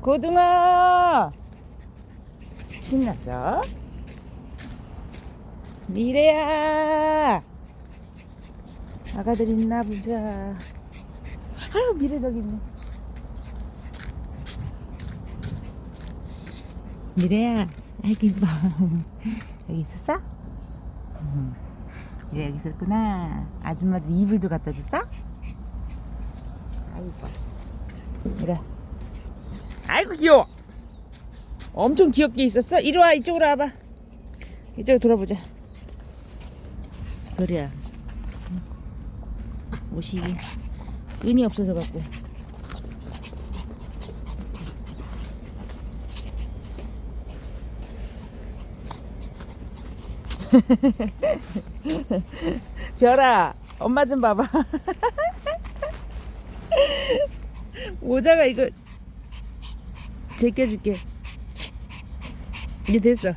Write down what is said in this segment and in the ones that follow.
고등어 신났어? 미래야 아가들 있나 보자 아유 미래 저기 있네 미래야 아이고 이뻐 여기 있었어? 음. 미래 여기 있었구나 아줌마들 이불도 갖다 줬어? 아이고 미래 아이고 귀여워. 엄청 귀엽게 있었어? 이리 와 이쪽으로 와봐. 이쪽으로 돌아보자. 별이야. 옷이 끈이 없어서 갖고. 별아 엄마 좀 봐봐. 모자가 이거 제껴줄게. 이제 됐어.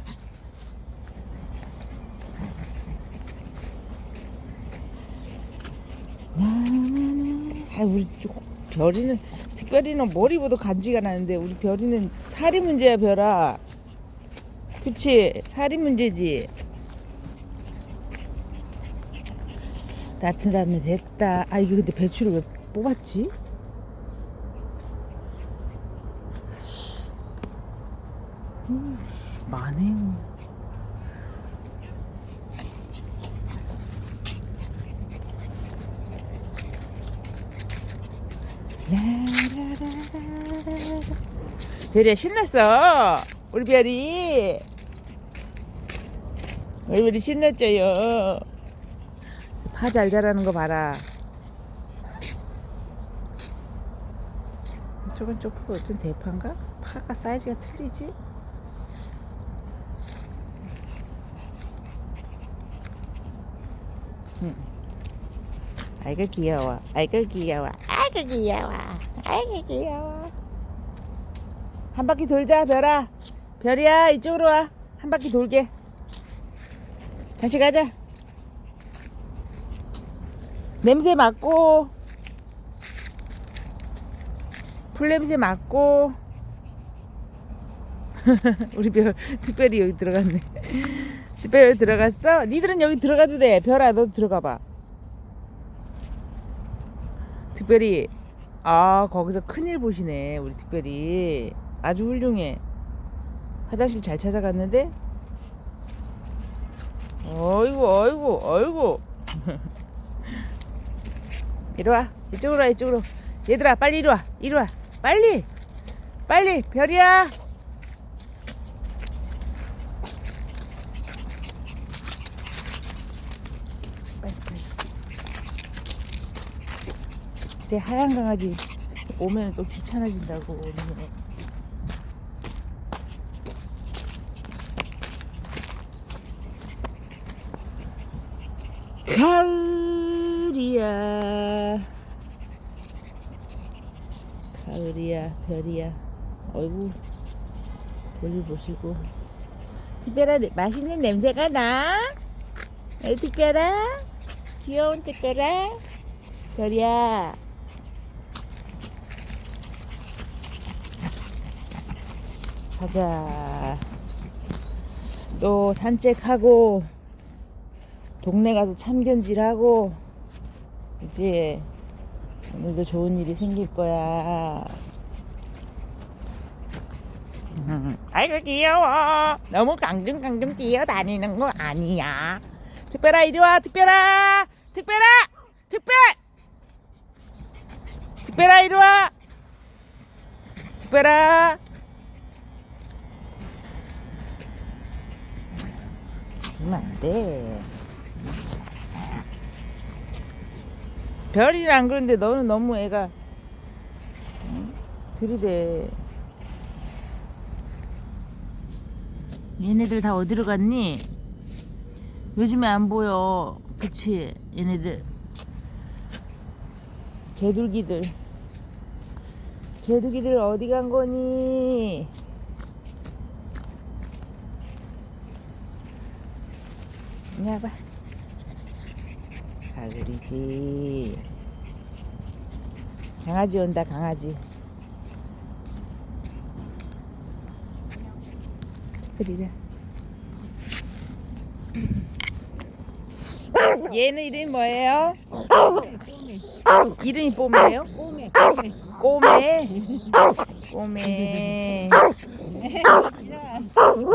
아 우리 저- 별이는 특별히는 머리보다 간지가 나는데 우리 별이는 살이 문제야 별아. 그치? 살이 문제지. 따뜻하면 됐다. 아 이거 근데 배추를 왜 뽑았지? 많네요 라라라라라. 별이야 신났어 우리 별이 우리 별이 신났죠요 파 잘 자라는 거 봐라 이쪽은 조금 어떤 대파인가? 파가 사이즈가 틀리지? 응. 아이고 귀여워. 아이고 귀여워. 아이고 귀여워. 아이고 귀여워. 한 바퀴 돌자 별아. 별이야 이쪽으로 와. 한 바퀴 돌게. 다시 가자. 냄새 맡고. 풀 냄새 맡고. 우리 별 특별히 여기 들어갔네 여기 들어갔어? 니들은 여기 들어가도 돼. 별아 너 들어가 봐. 특별히 아 거기서 큰일 보시네 우리 특별히. 아주 훌륭해. 화장실 잘 찾아갔는데? 어이구 어이구 어이구. 이리 와. 이쪽으로 와 이쪽으로. 얘들아 빨리 이리 와. 이리 와. 빨리. 빨리 별이야 빨리 빨리 제 하얀 강아지 오면 또 귀찮아진다고 오늘 가을이야. 가을이야 별이야. 어이구 볼일 보시고. 특별한 맛있는 냄새가 나. 에, 특별아 귀여운 특별아 별이야 가자. 또 산책하고 동네 가서 참견질하고 그치? 오늘도 좋은 일이 생길 거야. 음, 아이고 귀여워. 너무 강등강등 뛰어다니는 거 아니야. 특별아 이리 와. 특별아! 특별아! 특별! 특별아 이리 와. 특별아 그러면 안 돼 별이는 안 그런데 너는 너무 애가 응? 들이대 얘네들 다 어디로 갔니? 요즘에 안 보여 그치 얘네들 개둘기들 개둘기들 어디 간 거니? 이리 와봐 가을이지 강아지 온다 강아지 그리래. 얘는 이름이 뭐예요? 이름이 뽀매예요? 꼬매 꼬매 꼬매. 꼬매.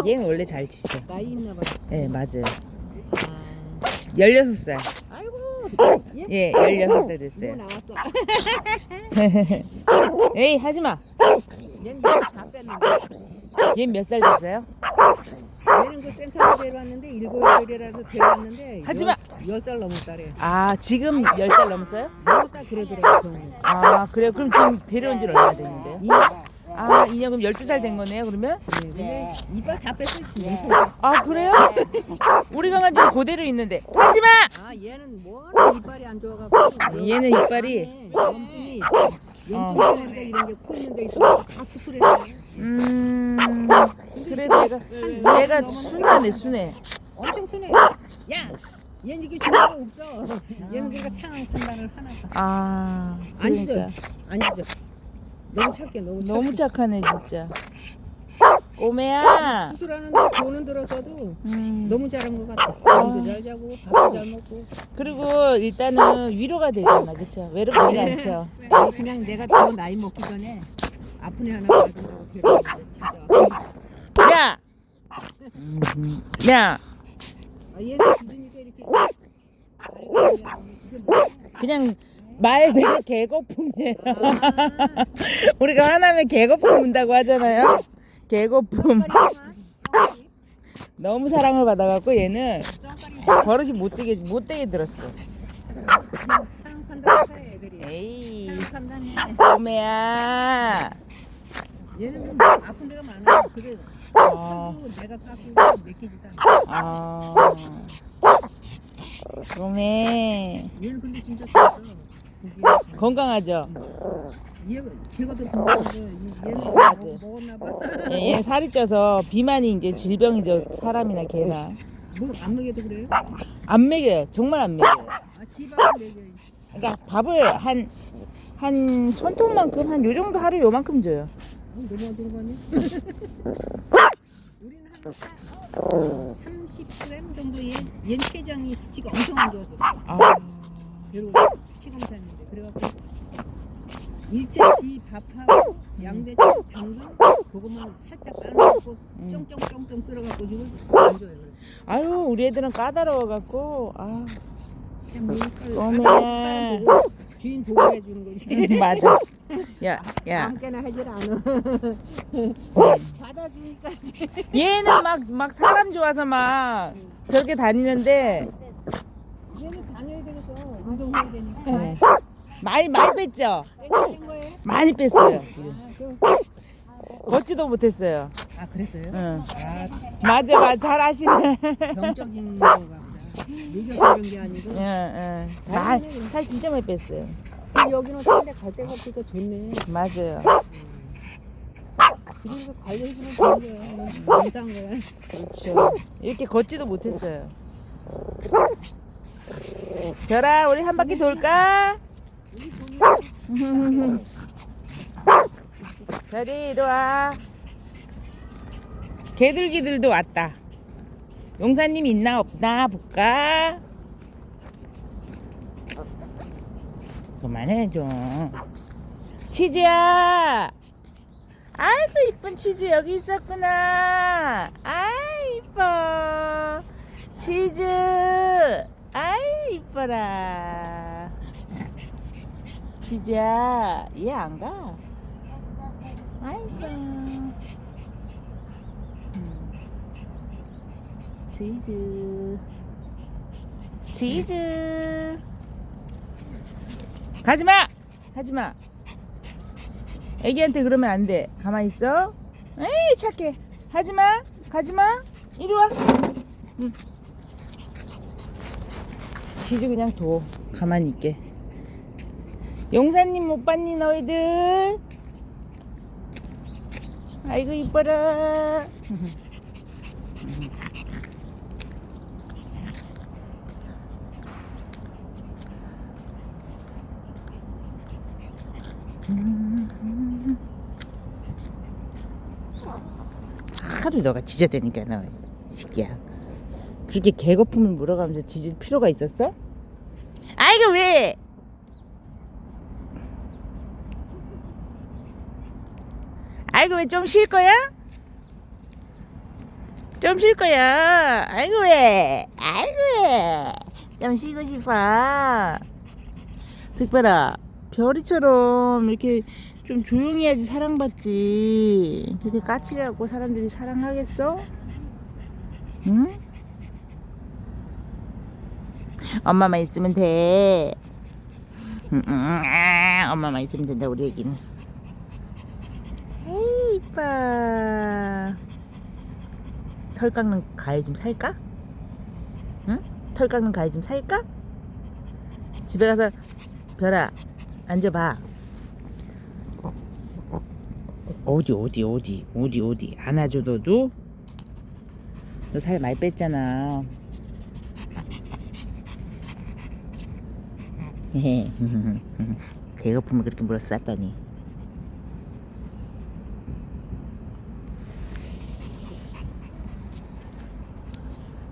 얘는 원래 잘 치죠. 나이 있나 봐. 네, 맞아요. 아. 16살. 아이고 예, 16살 뭐 됐어요. 나왔어. 에이, 하지 마. 얘는 다 뺐는데. 얘몇살 됐어요? 얘는 그 센터로 데려왔는데 일곱 살이라서 데려왔는데 하지 마. 열살 딸이에요. 아, 지금 10살 넘었어요? 너무 딱 그러더라고. 아, 그래요? 그럼 지금 데려온 지 얼마나 됐는데요? 이 아, 2년 그럼 12살 된 거네요, 그러면? 네, 근데 이빨 다 뺐어 지금. 아, 그래요? 우리 강아지는 그대로 있는데. 하지 마! 아 얘는 뭐는 이빨이 안 좋아가지고. 얘는 이빨이? 안에 염증이 염증이니까 이런 게 코 있는 데 있어 다 수술해서. 음, 그래도 얘가, 얘가 순하네, 순해. 엄청 순해. 야, 얘는 이게 중요가 없어. 얘는 그러니까 상황 판단을 하나 봐. 아, 아니죠. 그러니까. 아니죠. 너무 착해, 너무 착해. 너무 착하네, 진짜. 꼬매야. 수술하는데 돈은 들어서도 음. 너무 잘한 것 같아. 잠도 잘 자고 밥도 잘 먹고. 그리고 일단은 위로가 되잖아, 그쵸? 외롭지가 않죠. 아니, 그냥 내가 더 나이 먹기 전에 아픈 애 하나 가지고 데려왔는데 진짜. 야! 음, 야! 아, 얘는 기준이가 이렇게 다리가 그냥 이게 뭐야? 그냥 말 되게 개거품이에요. 아, 우리가 하나면 개거품 운다고 하잖아요. 개거품. 너무 사랑을 받아갖고 얘는 버릇이 못되게 못되게 들었어. 에이. 꼬매야. 얘는 좀 아픈 데가 많아. 그래. 어, 하도 내가 깎고 맥히지도 않아. 아, 꼬매. 얘는 근데 진짜 좋았어. 건강하죠. 얘가 제가 더 건강한데 얘는 맞아. 먹- 먹었나 봐. 예, 얘 살이 쪄서 비만이 이제 질병이죠. 사람이나 개나. 뭐안 먹여도 그래요? 안 먹여요. 정말 안 먹여요. 아. 그러니까 밥을 한, 한 손톱만큼, 한 요 정도 하루 요만큼 줘요. 어, 너무 안 들어가네. 우리는 한 30g 정도 얘, 얘 췌장이 수치가 엄청 안 좋아서 아, 배로 피검사했는데 그래갖고 일체치 밥하고 양배추, 당근 그것만 살짝 삶아갖고 음. 쫑쫑쫑쫑 썰어갖고 지금 안 줘요. 아유, 우리 애들은 까다로워갖고, 아, 그냥 어메. 사람 보고 주인 보고 해주는 거지. 맞아. 야, 야. 아무렇게나 하질 않아. 받아주니까 얘는 막, 막 사람 좋아서 막 저렇게 다니는데, 얘는. 운동해야 되니까. 네. 많이, 많이 뺐죠? 거예요? 많이 뺐어요, 지금. 아, 그- 걷지도 못했어요. 아 그랬어요? 응. 아 맞아, 맞아. 잘 아시네. 병적인 건가 보다. 녹여서 그런 게 아니고. 응, 응. 날, 살 진짜 많이 뺐어요. 근데 여기는 딴데 갈 데가 없으니까 좋네. 맞아요. 그러니까 관리해주면 좋은 거야. 감사한 거야. 그렇죠. 이렇게 걷지도 못했어요. 별아, 우리 한 바퀴 돌까? 별이 이리 와. 개들기들도 왔다. 용사님 있나 없나 볼까? 그만해 좀. 치즈야. 아이고 이쁜 치즈 여기 있었구나. 아 이뻐. 치즈. 이뻐라. 치즈야 얘안 가. 아이고. 음. 치즈. 치즈. 가지마. 하지마. 애기한테 그러면 안 돼. 가만히 있어. 에이 착해. 하지마. 가지마. 이리 와. 응. 치즈 그냥 둬. 가만히 있게. 용사님 못 봤니 너희들? 아이고 이뻐라. 하도 너가 지저대니까 너 새끼야 그렇게 개거품을 물어가면서 지질 필요가 있었어? 아이고 왜 아이고 왜 좀 쉴 거야? 좀 쉴 거야 아이고 왜 아이고 왜 좀 쉬고 싶어 특별아 별이처럼 이렇게 좀 조용히 해야지 사랑받지 그렇게 까칠해갖고 사람들이 사랑하겠어? 응? 엄마만 있으면 돼. 응, 응, 아, 엄마만 있으면 된다 우리 애기는. 에이 이뻐. 털 깎는 가위 좀 살까? 응? 털 깎는 가위 좀 살까? 집에 가서 별아 앉아봐. 어디 어디 어디 어디? 어디? 안아줘 너도 너 살 많이 뺐잖아 배고픔을 그렇게 물어 쌌다니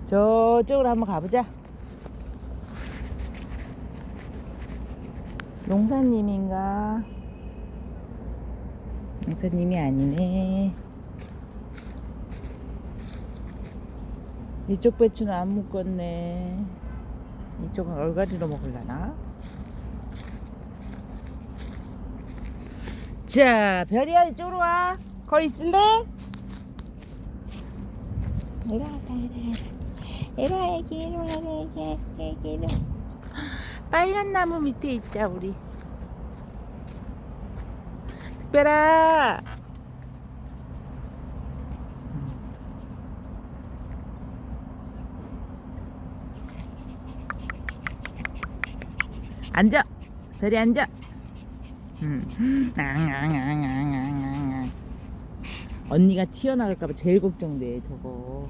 저쪽으로 한번 가보자 용사님인가? 용사님이 아니네. 이쪽 배추는 안 묶었네. 이쪽은 얼갈이로 먹을라나? 자, 별이야 이쪽으로 와. 거기 있을래? 이리 와, 이리 와. 이리 와, 이리 와, 여기, 여기, 이리 와. 빨간 나무 밑에 있자 우리 특별아 앉아 별이 앉아 음. 언니가 튀어나갈까봐 제일 걱정돼 저거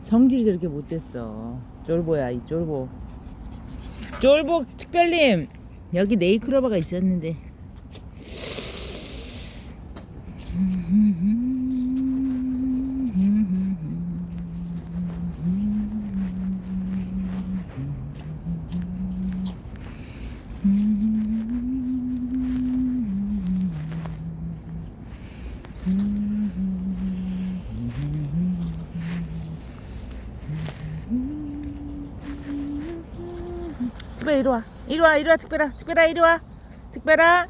성질이 저렇게 못됐어. 쫄보야 이 쫄보. 쫄보 특별님 여기 네이클로버가 있었는데. 특별아 이리 와. 이리 와 이리 와 특별아 특별아 이리 와. 특별아